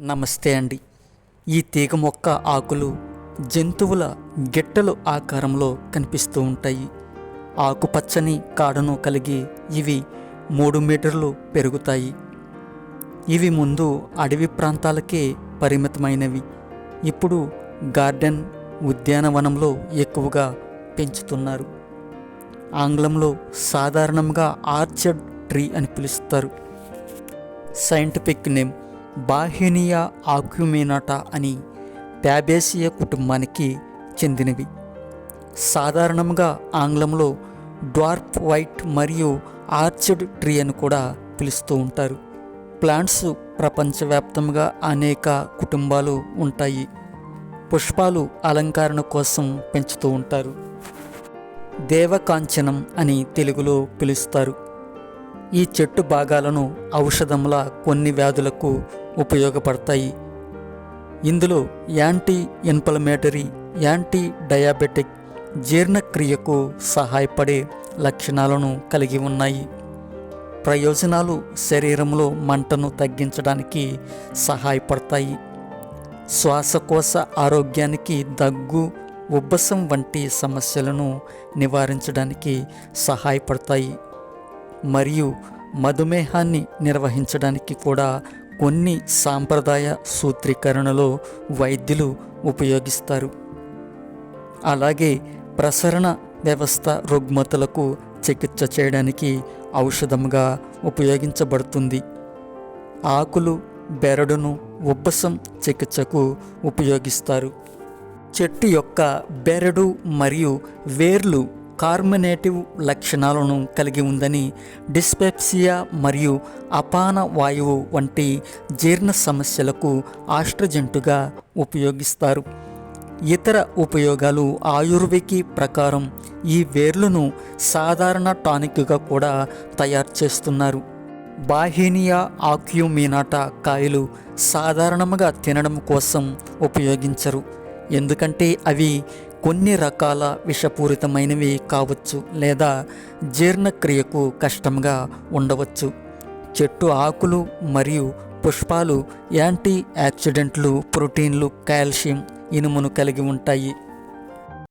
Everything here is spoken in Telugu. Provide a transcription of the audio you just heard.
నమస్తే అండి. ఈ తీగ మొక్క ఆకులు జంతువుల గిట్టలు ఆకారంలో కనిపిస్తూ ఉంటాయి. ఆకుపచ్చని కాడను కలిగి ఇవి మూడు మీటర్లు పెరుగుతాయి. ఇవి ముందు అడవి ప్రాంతాలకే పరిమితమైనవి. ఇప్పుడు గార్డెన్ ఉద్యానవనంలో ఎక్కువగా పెంచుతున్నారు. ఆంగ్లంలో సాధారణంగా ఆర్చర్డ్ ట్రీ అని పిలుస్తారు. సైంటిఫిక్ నేమ్ బాహినియా ఆక్యుమినటా అని ట్యాబేసియా కుటుంబానికి చెందినవి. సాధారణంగా ఆంగ్లంలో డ్వార్ఫ్ వైట్ మరియు ఆర్చిడ్ ట్రీ అని కూడా పిలుస్తూ ఉంటారు. ప్లాంట్స్ ప్రపంచవ్యాప్తంగా అనేక కుటుంబాలు ఉంటాయి. పుష్పాలు అలంకరణ కోసం పెంచుతూ ఉంటారు. దేవకాంచనం అని తెలుగులో పిలుస్తారు. ఈ చెట్టు భాగాలను ఔషధంలా కొన్ని వ్యాధులకు ఉపయోగపడతాయి. ఇందులో యాంటీ ఇన్ఫ్లమేటరీ యాంటీ డయాబెటిక్ జీర్ణక్రియకు సహాయపడే లక్షణాలను కలిగి ఉన్నాయి. ప్రయోజనాలు శరీరంలో మంటను తగ్గించడానికి సహాయపడతాయి. శ్వాసకోశ ఆరోగ్యానికి దగ్గు ఉబ్బసం వంటి సమస్యలను నివారించడానికి సహాయపడతాయి. మరియు మధుమేహాన్ని నిర్వహించడానికి కూడా కొన్ని సాంప్రదాయ సూత్రీకరణలో వైద్యులు ఉపయోగిస్తారు. అలాగే ప్రసరణ వ్యవస్థ రుగ్మతలకు చికిత్స చేయడానికి ఔషధంగా ఉపయోగించబడుతుంది. ఆకులు బెరడును ఉబ్బసం చికిత్సకు ఉపయోగిస్తారు. చెట్టు యొక్క బెరడు మరియు వేర్లు కార్మినేటివ్ లక్షణాలను కలిగి ఉందని డిస్పెప్సియా మరియు అపాన వాయువు వంటి జీర్ణ సమస్యలకు ఆస్ట్రజెంటుగా ఉపయోగిస్తారు. ఇతర ఉపయోగాలు ఆయుర్వేకి ప్రకారం ఈ వేర్లను సాధారణ టానిక్గా కూడా తయారు చేస్తున్నారు. బాహినియా ఆక్యుమీనాటా కాయలు సాధారణంగా తినడం కోసం ఉపయోగించరు. ఎందుకంటే అవి కొన్ని రకాల విషపూరితమైనవి కావచ్చు లేదా జీర్ణక్రియకు కష్టంగా ఉండవచ్చు. చెట్టు ఆకులు మరియు పుష్పాలు యాంటీ యాక్సిడెంట్లు ప్రోటీన్లు కాల్షియం ఇనుమును కలిగి ఉంటాయి.